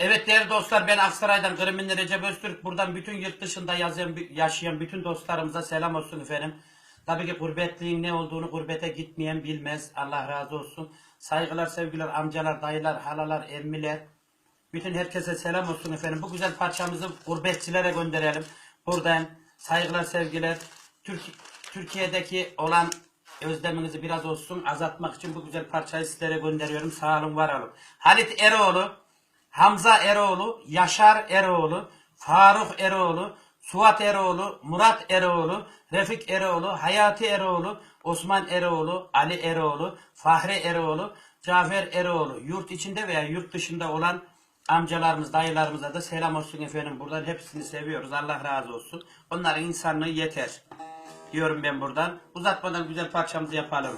Evet değerli dostlar ben Aksaray'dan Kriminli Recep Öztürk. Buradan bütün yurt dışında yazan, yaşayan bütün dostlarımıza selam olsun efendim. Tabii ki gurbetliğin ne olduğunu gurbete gitmeyen bilmez. Allah razı olsun. Saygılar, sevgiler, amcalar, dayılar, halalar, emmiler. Bütün herkese selam olsun efendim. Bu güzel parçamızı gurbetçilere gönderelim. Buradan saygılar, sevgiler. Türk, Türkiye'deki olan özleminizi biraz olsun azaltmak için bu güzel parçayı sizlere gönderiyorum. Sağ olun, var olun. Halit Eroğlu, Hamza Eroğlu, Yaşar Eroğlu, Faruk Eroğlu, Suat Eroğlu, Murat Eroğlu, Refik Eroğlu, Hayati Eroğlu, Osman Eroğlu, Ali Eroğlu, Fahri Eroğlu, Cafer Eroğlu. Yurt içinde veya yurt dışında olan amcalarımız, dayılarımıza da selam olsun efendim. Buradan hepsini seviyoruz. Allah razı olsun. Onların insanlığı yeter. Diyorum ben buradan. Uzatmadan güzel parçamızı yapalım.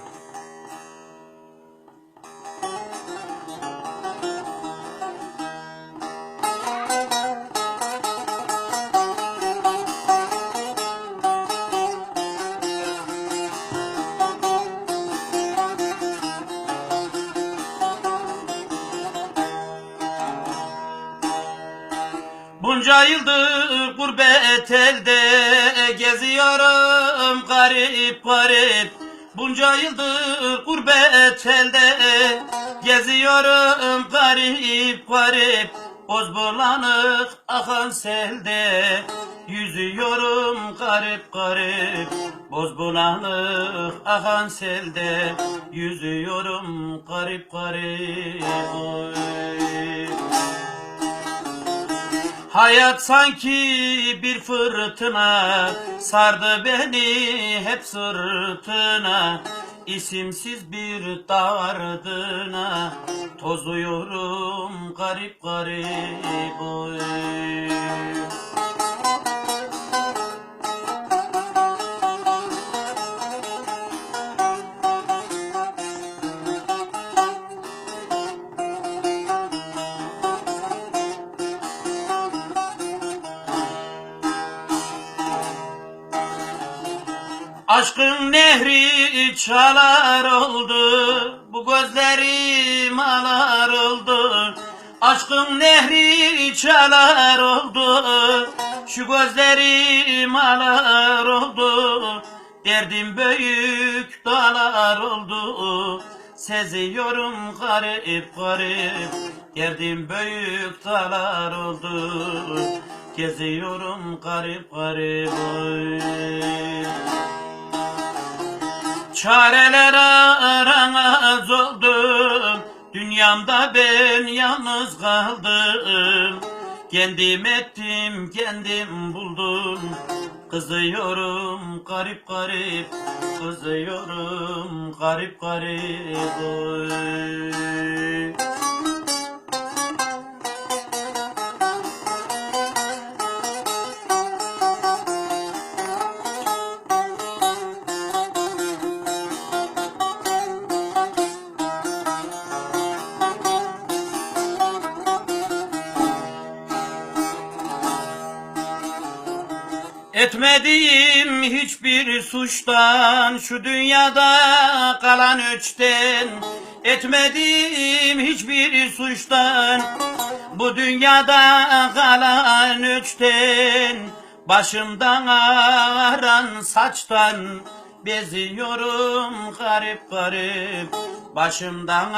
Bunca yıldır gurbet elde geziyorum garip garip. Bunca yıldır gurbet elde geziyorum garip garip. Boz bulanık akan selde Yüzüyorum garip garip. Boz bulanık akan selde Yüzüyorum garip garip Hayat sanki bir fırtına sardı beni hep sırtına İsimsiz bir dardına tozuyorum garip garip oy. Aşkın nehri çalar oldu Bu gözlerim alar oldu. Aşkın nehri çalar oldu Şu gözlerim alar oldu. Derdim büyük dağlar oldu Seziyorum garip garip. Derdim büyük dağlar oldu Geziyorum garip garip. oy. Çareler aramaz oldum. Dünyamda ben yalnız kaldım. Kendim ettim kendim buldum. Kızıyorum garip garip. Kızıyorum garip garip. Oy. Etmediğim hiçbir suçtan şu dünyada kalan üçten. Etmediğim hiçbir suçtan bu dünyada kalan üçten. Başımdan aran saçtan beziyorum garip garip. Başımdan